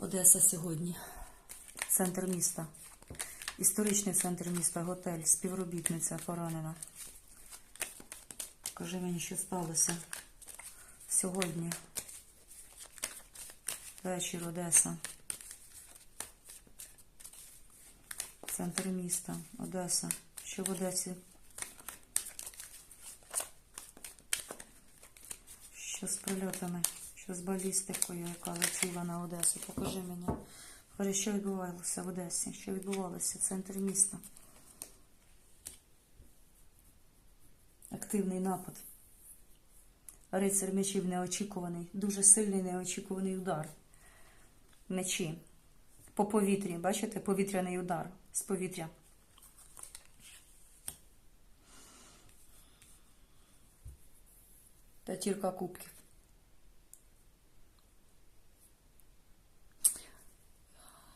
Одеса сьогодні. Центр міста. Історичний центр міста, готель, співробітниця поранена. Кажи мені, що сталося сьогодні. Вечір Одеса. Центр міста, Одеса. Що в Одесі? Що з прильотами? Що з балістикою, яка летіла на Одесу? Покажи мені. Кажи, що відбувалося в Одесі? Що відбувалося в центрі міста? Активний напад. Рицар мечів неочікуваний, дуже сильний неочікуваний удар. Мечі. По повітрі, бачите, повітряний удар з повітря. П'ятірка кубків.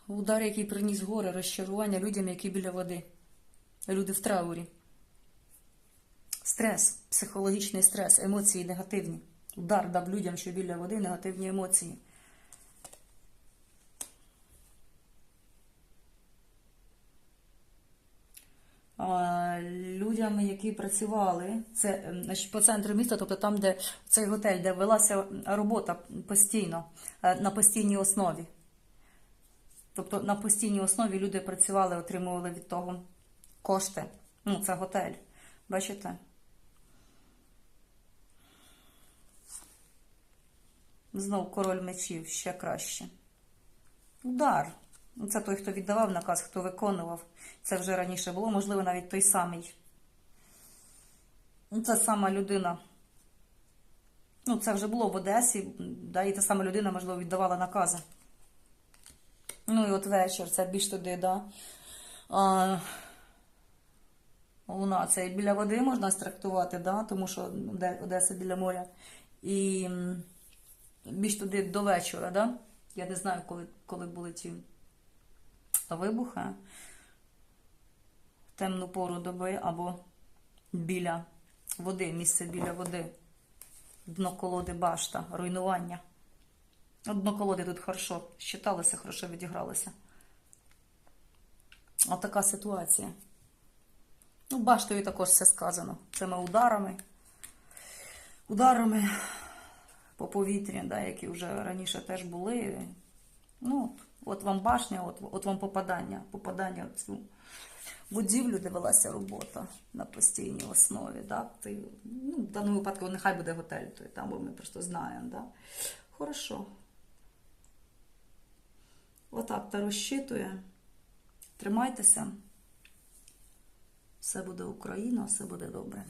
Удар, який приніс горе, розчарування людям, які біля води. Люди в траурі. Стрес, психологічний стрес, емоції негативні. Удар дав людям, що біля води, негативні емоції. А, Людям, які працювали, це по центру міста, тобто там, де цей готель, де велася робота постійно, е, на постійній основі. Тобто на постійній основі люди працювали, отримували від того кошти. Ну, це готель. Бачите? Знов король мечів ще краще. Удар. Ну, Це той, хто віддавав наказ, хто виконував. Це вже раніше було, можливо, навіть той самий. Ну, Це сама людина. Ну, це вже було в Одесі, да, і та сама людина, можливо, віддавала накази. Ну і от вечір, це більш туди, да. А, луна, це біля води можна страктувати, да, тому що Одеса біля моря. І більш туди до вечора, да. Я не знаю, коли, коли були ті вибухи. В темну пору доби або біля води, місце біля води. Дно колоди башта, руйнування. Дно колоди тут хорошо щиталося, хорошо відігралося. Отака ситуація. Ну, баштою також все сказано. Цими ударами. Ударами по повітрі, да, які вже раніше теж були. Ну, от вам башня, от, от вам попадання. Попадання в цю будівлю, де велася робота на постійній основі. Да? Ти, ну, в даному випадку нехай буде готель, той, там, бо ми просто знаємо. Да? Хорошо. Отак та розчитує. Тримайтеся. Все буде Україна, все буде добре.